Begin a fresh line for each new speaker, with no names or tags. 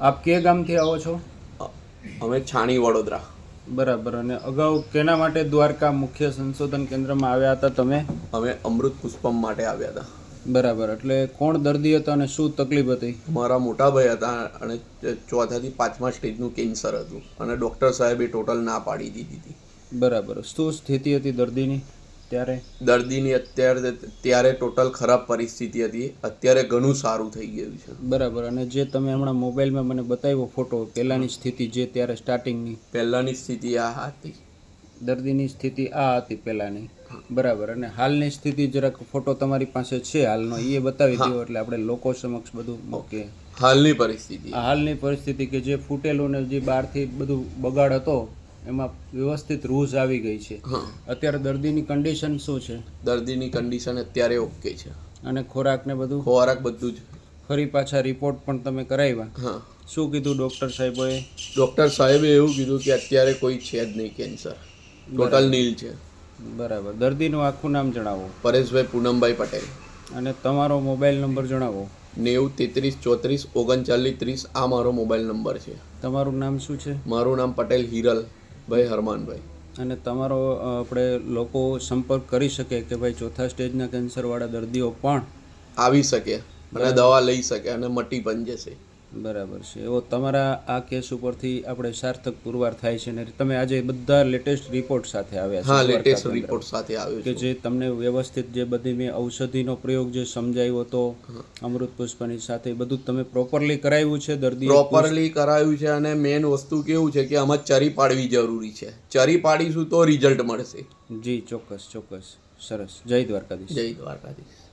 આપ કે ગામથી આવો છો?
અમે છાણી વડોદરા.
બરાબર અને અગાઉ કેના માટે દ્વારકા મુખ્ય સંશોધન કેન્દ્રમાં આવ્યા હતા તમે?
અમે અમૃત પુષ્પમ માટે આવ્યા હતા.
બરાબર એટલે કોણ દર્દી હતા અને શું તકલીફ હતી?
મારા મોટા ભાઈ હતા અને ચોથાથી પાંચમા સ્ટેજનું કેન્સર હતું. અને ડૉક્ટર સાહેબે ટોટલ ના પાડી દીધી હતી.
બરાબર શું સ્થિતિ હતી દર્દીની? ત્યારે
દર્દીની અત્યારે ત્યારે ટોટલ ખરાબ પરિસ્થિતિ હતી. અત્યારે ઘણું સારું થઈ ગયું છે.
બરાબર. અને જે તમે હમણાં મોબાઈલમાં મને બતાવ્યો ફોટો પહેલાંની સ્થિતિ જે ત્યારે સ્ટાર્ટિંગની
પહેલાંની સ્થિતિ આ હતી.
દર્દીની સ્થિતિ આ હતી પહેલાંની. બરાબર. અને હાલની સ્થિતિ જરાક ફોટો તમારી પાસે છે હાલનો. એ બતાવી દો એટલે આપણે લોકો સમક્ષ બધું મૂકીએ.
હાલની પરિસ્થિતિ.
હાલની પરિસ્થિતિ કે જે ફૂટેલું ને જે બહારથી બધું બગાડ હતો એમાં વ્યવસ્થિત રૂઝ આવી ગઈ છે. અત્યારે દર્દીની કન્ડિશન શું છે?
દર્દીની કન્ડિશન અત્યારે ઓકે છે.
અને ખોરાક ને બધું?
ખોરાક બધું જ.
ફરી પાછા રિપોર્ટ પણ તમે કરાવ્યા.
હા.
શું કીધું ડૉક્ટર સાહેબોએ?
ડૉક્ટર સાહેબે એવું કીધું કે અત્યારે કોઈ છે જ નહીં કેન્સર ટોટલ નીલ છે.
બરાબર. દર્દીનું આખું નામ જણાવો.
પરેશભાઈ પૂનમભાઈ પટેલ.
અને તમારો મોબાઈલ નંબર જણાવો.
નેવું તેત્રીસ ચોત્રીસ ઓગણચાલીસ ત્રીસ આ મારો મોબાઈલ નંબર છે.
તમારું નામ શું છે?
મારું નામ પટેલ હિરલ. ભાઈ હરમાનભાઈ
અને તમારો આપણે લોકો સંપર્ક કરી શકે કે ભાઈ ચોથા સ્ટેજના કેન્સરવાળા દર્દીઓ પણ
આવી શકે અને દવા લઈ શકે અને મટી પણ જશે
બરાબર છે. એવો તમારા આ કેસ ઉપરથી આપણે સાર્થક પુરવાર થાય છે ને તમે આજે બધા લેટેસ્ટ રિપોર્ટ સાથે આવ્યા
હા લેટેસ્ટ રિપોર્ટ સાથે આવ્યો
કે જે તમને વ્યવસ્થિત જે બધી મેં ઔષધિનો પ્રયોગ જે સમજાવ્યો હતો અમૃત પુષ્પની સાથે બધું તમે પ્રોપરલી કરાવ્યું છે દર્દી
પ્રોપરલી કરાયું છે અને મેઇન વસ્તુ કેવું છે કે આમાં ચરી પાડવી જરૂરી છે. ચરી પાડીશું તો રિઝલ્ટ મળશે.
જી ચોક્કસ ચોક્કસ. સરસ. જય દ્વારકાધીશ.
જય દ્વારકાધીશ.